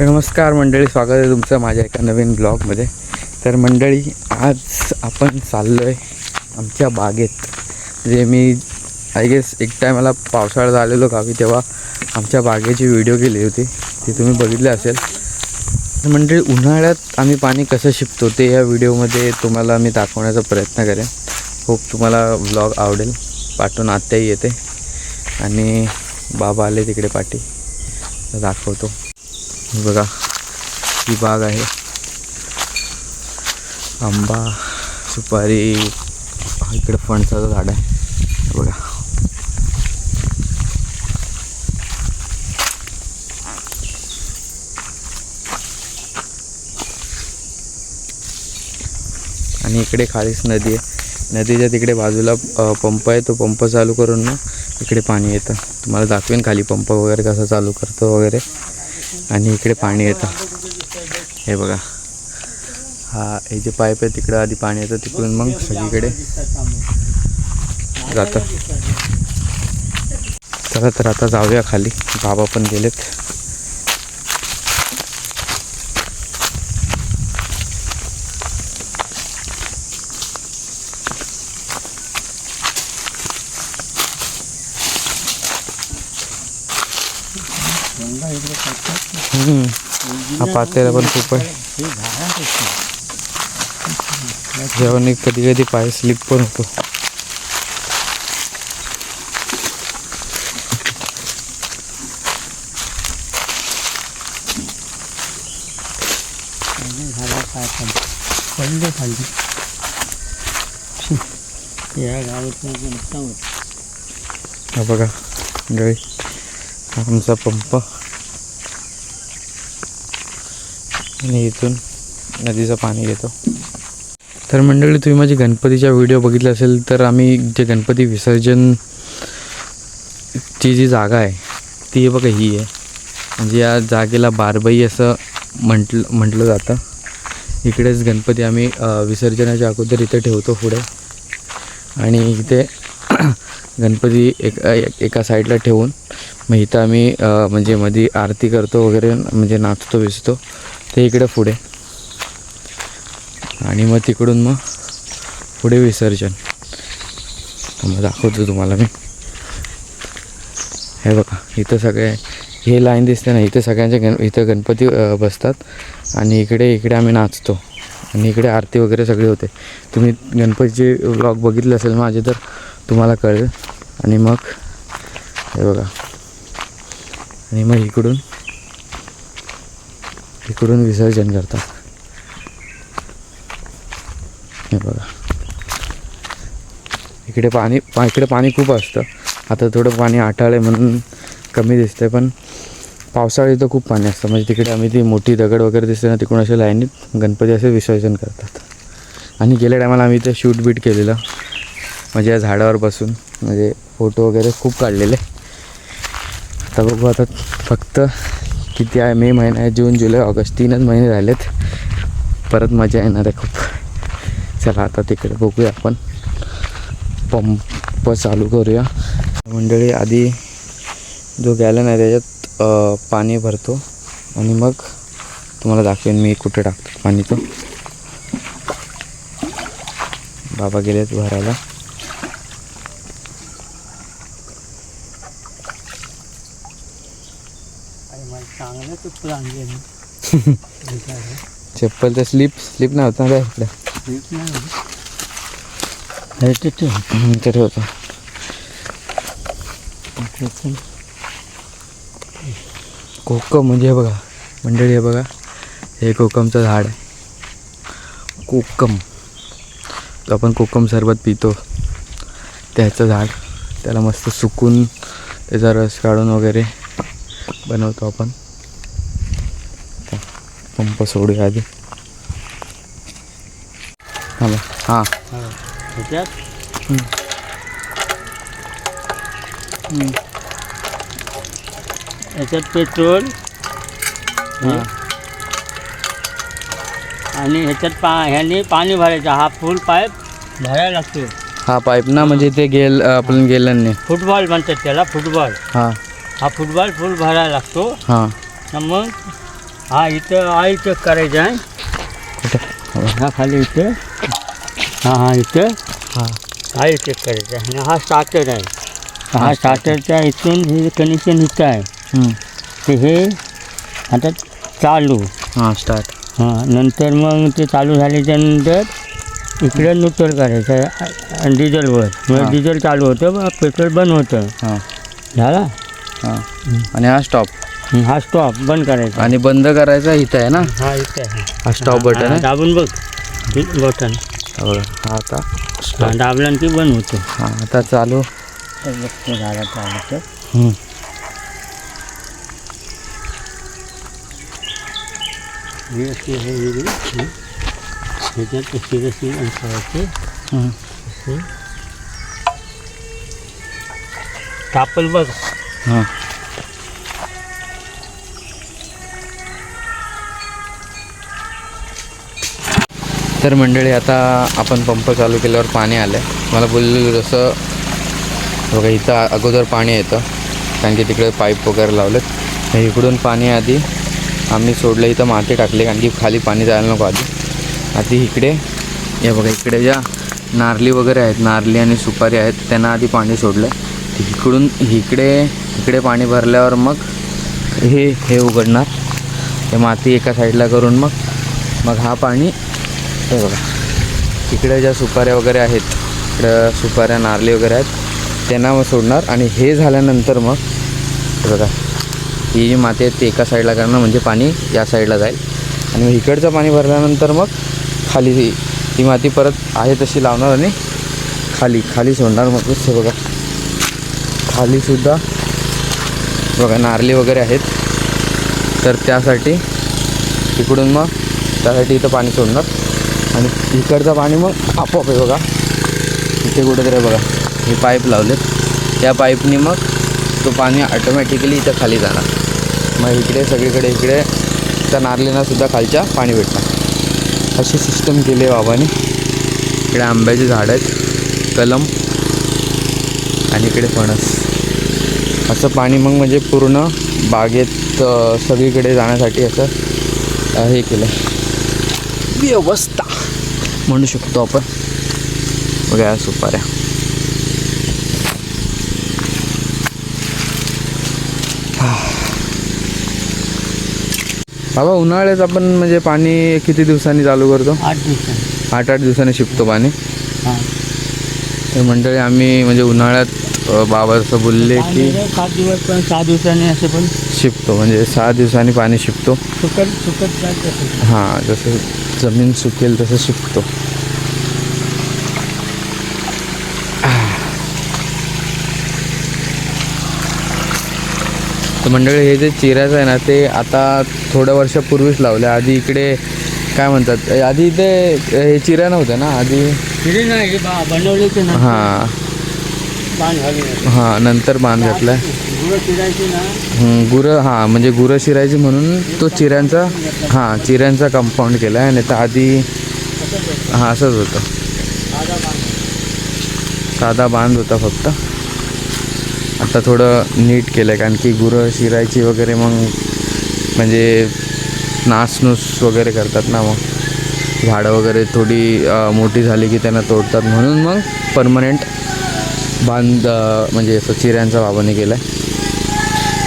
नमस्कार मंडळी स्वागत आहे तुमचं माझ्या एका नवीन ब्लॉगमध्ये. तर मंडळी आज आपण चाललो आहे आमच्या बागेत. जे मी आय गेस एक टायमाला पावसाळ्यात आलेलो गावी तेव्हा आमच्या बागेची व्हिडिओ केली होती. ती तुम्ही बघितली असेल. तर मंडळी उन्हाळ्यात आम्ही पाणी कसं शिपतो ते या व्हिडिओमध्ये तुम्हाला मी दाखवण्याचा प्रयत्न करेन. खूप तुम्हाला ब्लॉग आवडेल. पाठवून आत्याही येते. आणि बाबा आले तिकडे पाठी. दाखवतो. बघा ही बाग आहे. आंबा सुपारी इकडे फणसाचं झाड आहे. बघा. आणि इकडे खालीच नदी आहे. नदीच्या तिकडे बाजूला पंप आहे. तो पंप चालू करून ना इकडे पाणी येतं. तुम्हाला दाखवेन खाली पंप वगैरे कसा चालू करतो वगैरे. आणि इकडे पाणी येतं. हे बघा. हा हे जे पाईप आहे तिकडं आधी पाणी येतं तिकडून मग सगळीकडे जातं. चला तर आता जाऊया खाली. बाबा पण गेलेत हम्म. हा पातेला पण खूप आहे. जेवण कधी कधी पाय स्लिप पण होतो. पडले खाली या गावात नुकसान बघा गळी आमचा पंप. आणि इथून नदीचं पाणी येतो तर मंडळी तुम्ही माझी गणपतीच्या व्हिडिओ बघितला असेल तर आम्ही जे गणपती विसर्जन ची जी जागा आहे ती बघा ही आहे. म्हणजे या जागेला बारबाई असं म्हटलं म्हटलं जातं. इकडेच गणपती आम्ही विसर्जनाच्या अगोदर इथे ठेवतो पुढे. आणि इथे गणपती एक एक- एका साईडला ठेवून मग इथं आम्ही म्हणजे मध्ये आरती करतो वगैरे म्हणजे नाचतो विसतो ते इकडं पुढे. आणि मग तिकडून मग पुढे विसर्जन. मग दाखवतो तुम्हाला मी. हे बघा इथं सगळे हे लाईन दिसते ना इथं सगळ्यांचे गण इथं गणपती बसतात. आणि इकडे इकडे आम्ही नाचतो. आणि इकडे आरती वगैरे सगळी होते. तुम्ही गणपतीचे व्लॉग बघितले असेल माझे तर तुम्हाला कळेल. आणि मग हे बघा. आणि मग इकडून इकडून विसर्जन करतात. हे बघा. इकडे पाणी पा इकडे पाणी खूप असतं. आता थोडं पाणी आटाळे म्हणून कमी दिसतंय पण पावसाळ्यात तर खूप पाणी असतं. म्हणजे तिकडे आम्ही ती मोठी दगड वगैरे दिसते ना तिकडून असे लाईनीत गणपती असे विसर्जन करतात. आणि गेल्या टायमाला आम्ही ते शूट बीट केलेलं. म्हणजे या झाडावर बसून म्हणजे फोटो वगैरे खूप काढलेले. आता बघू आता फक्त किती आहे? मे महिना आहे जून जुलै ऑगस्ट तीनच महिने राहिलेत परत मजा येणार आहे खूप. चला आता तिकडे बघूया आपण. पंप चालू करूया. मंडळी आधी जो गॅलन आहे त्याच्यात पाणी भरतो. आणि मग तुम्हाला दाखवेन मी कुठे टाकतो पाणी तो बाबा गेलेत भरायला आणि मला चांगलं चुकलं अंगे मी. विचारलं. चप्पल तर स्लिप स्लिप नाही होत ना काय इकडे. हे ते ते. ते पण कोकम म्हणजे हे बघा मंडळी हे बघा हे कोकमचं झाड आहे. कोकम. जो आपण कोकम सरबत पितो. त्याचं झाड त्याला मस्त सुकून त्याचा रस काढून वगैरे बनवतो आपण. सोडूया आधी. हां. हां. याच्यात पेट्रोल हां. आणि ह्याच्यात पा ह्याने पाणी भरायचं. हा फुल पाईप भरायला लागतो हा पाईप ना म्हणजे ते गेल आपण गेलं नाही फुटबॉल म्हणतात त्याला फुटबॉल हां. हा फुटबॉल फुल भरायला लागतो. हां. मग हा इथं ऑइल चेक करायचं आहे. हा खाली इथं. हा हा इथं. हां. ऑइल चेक करायचं आहे. आणि हा स्टार्टर आहे. हा स्टार्टरच्या इथून हे कनेक्शन इथं आहे. ते हे आता चालू. हां स्टार्ट हां नंतर मग ते चालू झाल्याच्यानंतर इकडे न्यूट्रल करायचं आहे. आणि डिझेलवर. म्हणजे डिझेल चालू होतं पेट्रोल बंद होतं. हां. झाला? हां. आणि हा स्टॉप हं, स्टॉप बंद करायचा. आणि बंद करायचा इथं आहे ना? हा इथे आहे. हा स्टॉप बटन आहे. दाबून बघ. बटन हा बघा. आता हा दाबलं की बंद होतं. हां आता चालू. हम्म. ह्याच्यात अंतराची हम्म. तापल बघ. हां. तर मंडळी आता आपण पंप चालू केल्यावर पाणी आलं आहे मला बोललं जसं बघा इथं अगोदर पाणी येतं कारण की तिकडे पाईप वगैरे लावलेत. इकडून पाणी आधी आम्ही सोडलं इथं माती टाकली कारण की खाली पाणी जायला नको आधी. आधी इकडे या बघा इकडे ज्या नारली वगैरे आहेत नारली आणि सुपारी आहेत त्यांना आधी पाणी सोडलं. इकडून इकडे इकडे पाणी भरल्यावर मग हे हे उघडणार. हे माती एका साईडला करून मग मग हा पाणी हे बघा. इकडे ज्या सुपाऱ्या वगैरे आहेत इकडं सुपाऱ्या नारली वगैरे आहेत त्यांना मग सोडणार आणि हे झाल्यानंतर मग हे बघा ही जी माती आहे ती एका साईडला करणार म्हणजे पाणी या साईडला जाईल. आणि मग इकडचं पाणी भरल्यानंतर मग खाली ती ही माती परत आहे तशी लावणार आणि खाली खाली सोडणार मग. हे बघा. खालीसुद्धा बघा नारली वगैरे आहेत. तर त्यासाठी इकडून मग त्यासाठी इथं पाणी सोडणार. आणि इकडचं पाणी मग आपोआप आहे बघा. इथे कुठेतरी बघा. हे पाईप लावलेत. त्या पाईपनी मग तो पाणी ऑटोमॅटिकली इथं खाली जाणार. मग इकडे सगळीकडे इकडे त्या नारलेनासुद्धा खालच्या पाणी भेटणार. अशी सिस्टम केली आहे बाबांनी. इकडे आंब्याची झाडं आहेत. कलम आणि इकडे फणस. असं पाणी मग म्हणजे पूर्ण बागेत सगळीकडे जाण्यासाठी असं हे केलं व्यवस्था. म्हणू शकतो आपण. बघा या सुपाऱ्या. बाबा उन्हाळ्यात आपण म्हणजे पाणी किती दिवसांनी चालू करतो? आठ दिवसांनी. आठ आठ दिवसांनी शिपतो पाणी? हां. तर मंडळी आम्ही म्हणजे उन्हाळ्यात बाबा असं बोलले की सात दिवस पण सहा दिवसांनी असे पण शिपतो. म्हणजे सहा दिवसांनी पाणी शिपतो. सुकत सुकत हां जसं जमीन सुकेल तसं शिपतो तर मंडळी हे जे चिऱ्याचं आहे ना ते आता थोड्या वर्षापूर्वीच लावलं. आधी इकडे काय म्हणतात आधी इथे हे चिऱ्या नव्हत्या ना आधी हे ते हां नाही. हां नंतर बांध घातला गुरं हं, गुरं हां म्हणजे गुरं शिरायची म्हणून तो चिऱ्यांचा हां चिऱ्यांचा कंपाऊंड केला आहे आणि तर आधी हां असंच होतं. साधा बांध. होता फक्त. आता थोडं नीट केलं आहे कारण की गुरं शिरायची वगैरे मग म्हणजे नासनूस वगैरे करतात ना मग. झाडं वगैरे थोडी मोठी झाली की त्यांना तोडतात म्हणून मग परमनंट बांध म्हणजे असं चिऱ्यांचा बाबाने केला आहे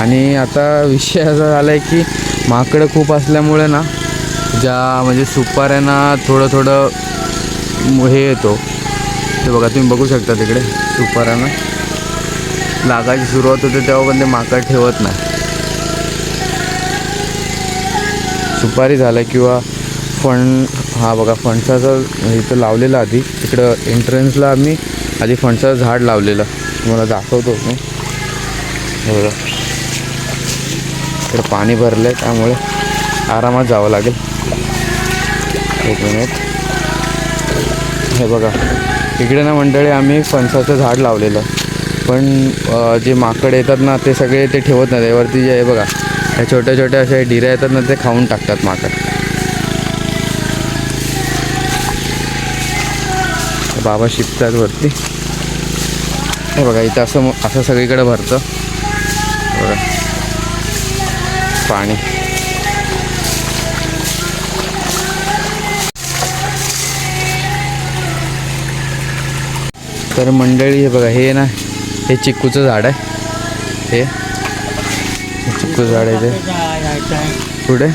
आणि आता विषय असा झाला आहे की माकडं खूप असल्यामुळे ना ज्या म्हणजे सुपाऱ्यांना थोडं थोडं हे येतो. ते बघा तुम्ही बघू शकता तिकडे सुपाऱ्यांना. लागायची सुरुवात होते तेव्हा पण ते माकड ठेवत नाही. सुपारी झालं किंवा फण हा बघा फणसाचं इथं लावलेलं आधी. तिकडं एंट्रन्सला आम्ही आधी फणसाचं झाड लावलेलं. तुम्हाला दाखवतो मी. बरं तर पाणी भरलं आहे त्यामुळे आरामात जावं लागेल. एक मिनिट हे बघा. इकडे ना मंडळी आम्ही फणसाचं झाड लावलेलं. पण जे माकड येतात ना ते सगळे ते ठेवत नाही वरती जे आहे बघा ह्या छोट्या छोट्या अशा डिऱ्या येतात ना ते खाऊन टाकतात माकड. बाबा शिकतात वरती. हे बघा इथं असं असं सगळीकडे भरतं. बघा. पाणी. तर मंडळी हे बघा हे ना हे चिक्कूचं झाड आहे. हे. चिक्कू झाड आहे ते. पुढे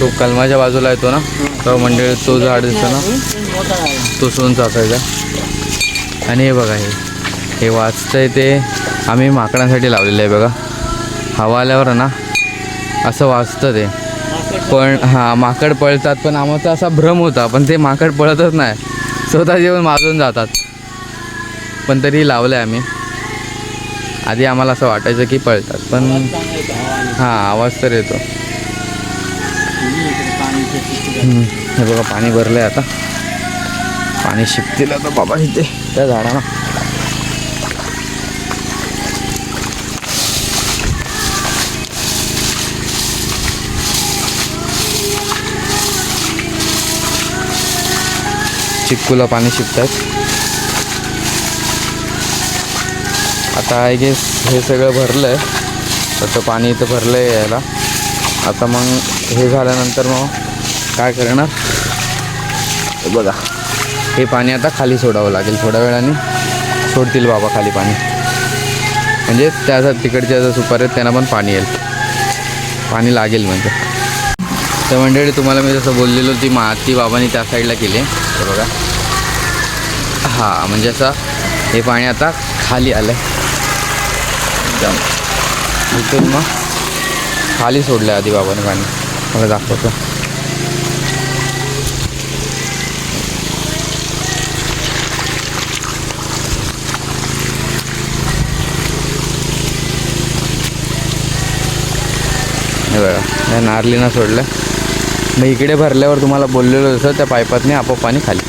तो कलमाच्या बाजूला येतो ना? तो मंडळी तो झाड दिसतो ना तो सोन चाचायचा. आणि हे बघा हे. हे वाचतंय ते आम्ही माकडांसाठी लावलेलं आहे बघा. हवा आल्यावर ना असं वाचतं ते. पण हां माकड पळतात पण आम्हाला असा भ्रम होता पण ते माकड पळतच नाही. स्वतः येऊन माजून जातात. पण तरी लावलं आहे आम्ही. आधी आम्हाला असं वाटायचं की पळतात पण हां आवाज तर येतो तुम्ही इकडे पाणीचे तिथे हम्म, हे बघा पाणी भरलं आहे आता. पाणी शिकतील आता बाबा इथे त्या झाडाला चिक्कूला पाणी शिकतात आता आय गेस हे सगळं भरलं आहे तसं पाणी इथं भरलं आहे यायला. आता मग हे झाल्यानंतर मग काय करणार? बघा. हे पाणी आता खाली सोडावं लागेल थोड्या वेळाने. सोडतील बाबा खाली पाणी. म्हणजे त्या तिकडच्या ज्या सुपार आहेत त्यांना पण पाणी येईल. पाणी लागेल म्हणजे. तर मंडळी तुम्हाला मी जसं बोललेलो ती माती बाबांनी त्या साईडला केली. आहे बघा. हां म्हणजे असं हे पाणी आता खाली आलं आहे एकदम मग खाली सोडलं आधी बाबाने पाणी. मला दाखवतो. हे बघा या नारलीनं सोडलं मग इकडे भरल्यावर तुम्हाला बोललेलं जसं त्या पायपातने आपोआप पाणी खाली.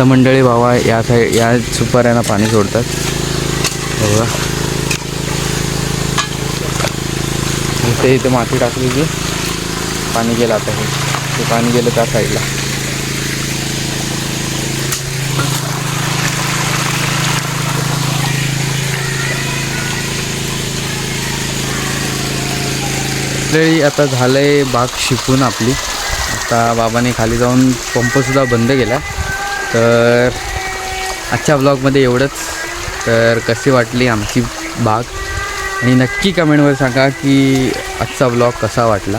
आता मंडळी भावा या साईड या सुपाऱ्यांना पाणी सोडतात. बघा. इथे इथे माती टाकली की पाणी गेलं आता हे. ते पाणी गेलं त्या साईडला. मंडळी आता आहे बाग शिकून आपली. आता बाबाने खाली जाऊन पंपसुद्धा बंद केला. तर आजच्या ब्लॉगमध्ये एवढंच. तर कशी वाटली आमची बाग आणि नक्की कमेंटवर सांगा की आजचा ब्लॉग कसा वाटला.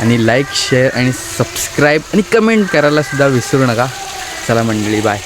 आणि लाईक शेअर आणि सबस्क्राईब आणि कमेंट करायला सुद्धा विसरू नका. चला मंडळी बाय